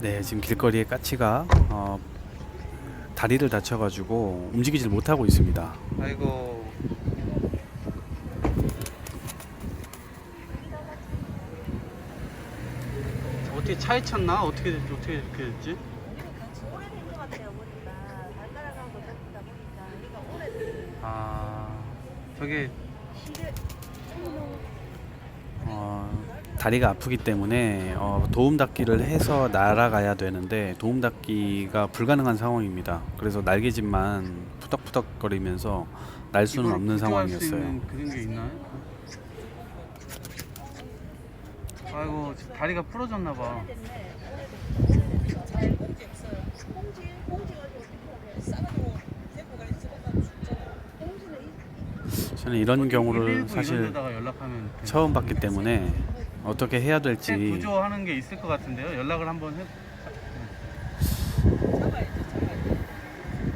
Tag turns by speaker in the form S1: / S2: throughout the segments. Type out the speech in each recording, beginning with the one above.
S1: 네, 지금 길거리에 까치가 어, 다리를 다쳐가지고 움직이질 못하고 있습니다.
S2: 아이고. 어떻게 차에 쳤나? 어떻게 됐- 어떻게 이렇게 됐지?
S3: 오래된 것 같아요 보니까 발가락하고 닿다 보니까 우리가 오래된
S2: 아, 저게
S1: 다리가 아프기 때문에 어, 도움 닫기를 해서 날아가야 되는데 도움 닫기가 불가능한 상황입니다. 그래서 날개짓만 푸덕푸덕거리면서 날 수는 없는 상황이었어요.
S2: 그런 게 있나요? 아이고, 저 다리가 부러졌나 봐.
S1: 저는 이런 경우를
S2: 119 이런
S1: 사실. 처음 봤기 때문에 어떻게 해야
S2: 새
S1: 될지
S2: 구조하는 게 있을 것 같은데요. 연락을 한번 해.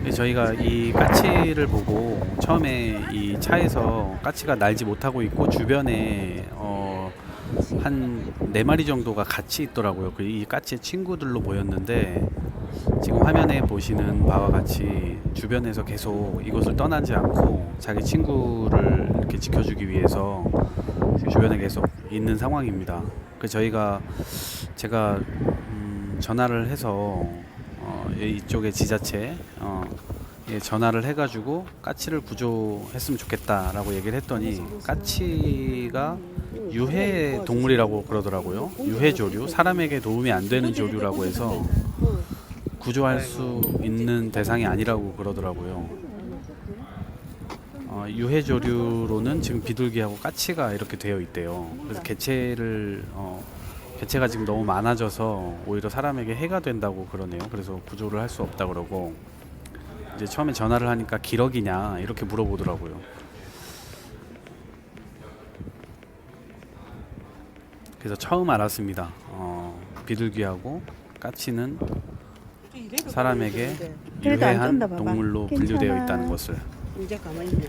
S1: 네, 저희가 이 까치를 보고 처음에 이 차에서 까치가 날지 못하고 있고 주변에 어, 한 네 마리 정도가 같이 있더라고요. 그이 까치의 친구들로 보였는데 지금 화면에 보시는 바와 같이 주변에서 계속 이곳을 떠나지 않고 자기 친구를 이렇게 지켜주기 위해서 주변에 계속 있는 상황입니다. 그 저희가 제가 음, 전화를 해서 어, 이쪽에 지자체 어, 예, 전화를 해가지고 까치를 구조했으면 좋겠다라고 얘기를 했더니 까치가 유해 동물이라고 그러더라고요. 유해 조류, 사람에게 도움이 안 되는 조류라고 해서 구조할 수 있는 대상이 아니라고 그러더라고요. 어, 유해 조류로는 지금 비둘기하고 까치가 이렇게 되어 있대요. 그래서 개체를 어, 개체가 지금 너무 많아져서 오히려 사람에게 해가 된다고 그러네요. 그래서 구조를 할 수 없다 그러고 이제 처음에 전화를 하니까 기러기냐 이렇게 물어보더라고요. 그래서 처음 알았습니다. 어, 비둘기하고 까치는 사람에게 유해한
S4: 봐봐.
S1: 동물로 분류되어
S4: 괜찮아.
S1: 있다는 것을
S4: 이제 가만히 있네.